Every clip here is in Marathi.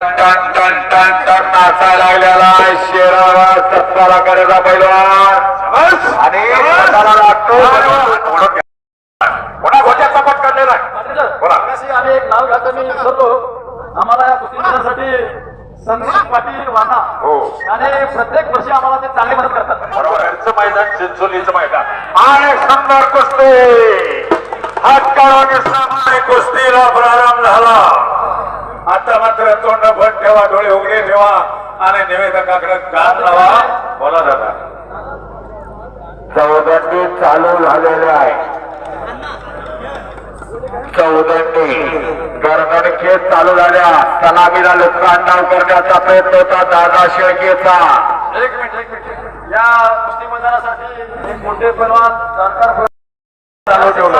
टन टन टन टन नाचायला लागलेला आहे शेरावा सत्ताला करायचा पैलवान आणि स्वतःला लागतो कोणा घोट्या पुन्हा काढलेला आहे बोला. आम्ही एक नाव घातलं मी विसरलो आम्हाला या कुस्तीसाठी संदीप पाटील वाना हो आणि प्रत्येक वर्षी आम्हाला ते चांगली मदत करतात. बरोबर. यांचं मैदान चिंचोलीचं मैदान. आणि सुंदर कुस्ती हातकाराने सामान्य कुस्तीला प्रारंभ झाला. आता मात्र तोंड बंद ठेवा डोळे उघडे ठेवा आणि निवेदकाकडे कान लावा बोला दादा. चौदंडी चालू झालेले आहे. चौदंडी गरगणखे चालू झाल्या सलामीला लोकांना करण्याचा प्रयत्न होता. दादा शेळकेचा. एक मिनिट एक मिनिट. या कुस्ती मैदानासाठी एक मोठे पैलवान जाणकार चालू ठेवलं.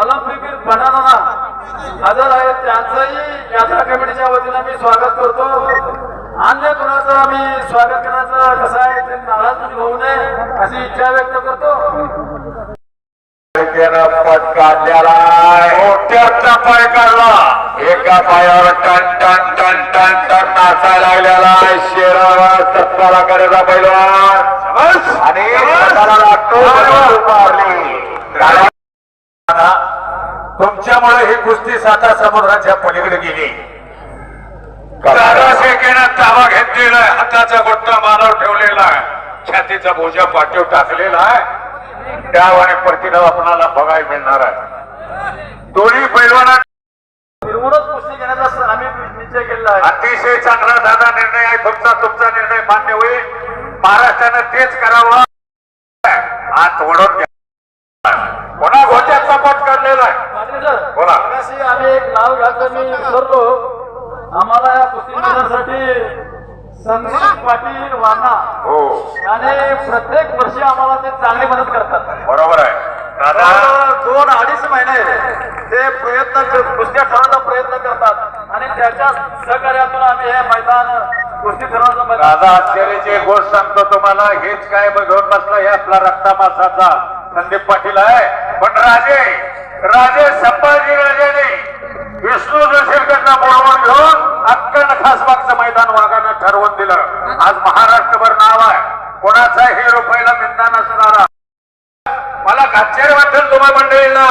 ऑलिम्पिक बनाना हजर आहेत त्यांचंही यात्रा कमिटीच्या वतीनं मी स्वागत करतो. अन्य कुणाचं आम्ही स्वागत करण्याचं कसं आहे ते नाराज होऊ नये अशी इच्छा व्यक्त करतो. मोठ्याचा पाय काढला. एका पायावर टन टन टन टन टन नाचायला लागलेला आहे. शेरावा सत्ताला करायचा पैलवान. आणि लागतो. मारली तुमच्यामुळे ही कुस्ती साता समुद्राच्या पलीकडे गेली. दादा शेकेनं ताबा घेतलेला आहे हाताचा गोट्टा मानव ठेवलेला आहे. छातीचा बोजा पाठीव टाकलेला आहे. आणि प्रतिला आपणाला बघायला मिळणार आहे. दोन्ही पैलवाना अतिशय चांगला दादा निर्णय आहे तुमचा तुमचा निर्णय मान्य होईल. महाराष्ट्रानं तेच करावं. हात ओढून घ्या पुन्हा घोट्याचा पट काढलेला आहे पाटील सर, बोला. मगाशी आम्ही एक नाव घातलं मी विसरलो. आम्हाला या कुस्ती मैदानासाठी संदीप पाटील वाना हो. आणि प्रत्येक वर्षी आम्हाला ते चांगली मदत करतात. बरोबर आहे. दादा. दोन अडीच महिने ते प्रयत्न कर- कुस्त्या ठरवण्याचा प्रयत्न करतात. आणि त्याच्या सहकार्यातून आम्ही हे मैदान कुस्ती ठरवण्याचं मैदान दादा आश्चर्याची एक गोष्ट सांगतो तुम्हाला. हेच काय घेऊन बसला हे आपला रक्तामासाचा. संदीप पाटील आहे. पण राजे राजे संभाजी राजाने विष्णू जोशीकडनं बोलवून घेऊन अक्कन खासबागचं मैदान वाघानं ठरवून दिलं. आज महाराष्ट्रभर नाव आहे. कोणाचा हे रुपयाला मिळता नसणारा. मला आश्चर्य वाटेल तुम्हा मंडळीला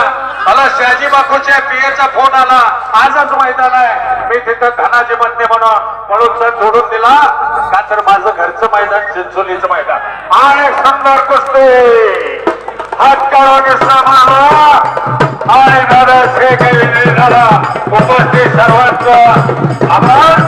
मला शहाजी बापूच्या पियाचा फोन आला. आजच मैदान आहे. मी तिथं धनाजी म्हणते म्हणून म्हणून सर सोडून दिला. का तर माझं घरचं मैदान चिंचोलीचं मैदान. आणि सुंदर कुस्ती! हातकाराने सामाना आणि दादा शेख उपस्थित सर्वांचं आभार.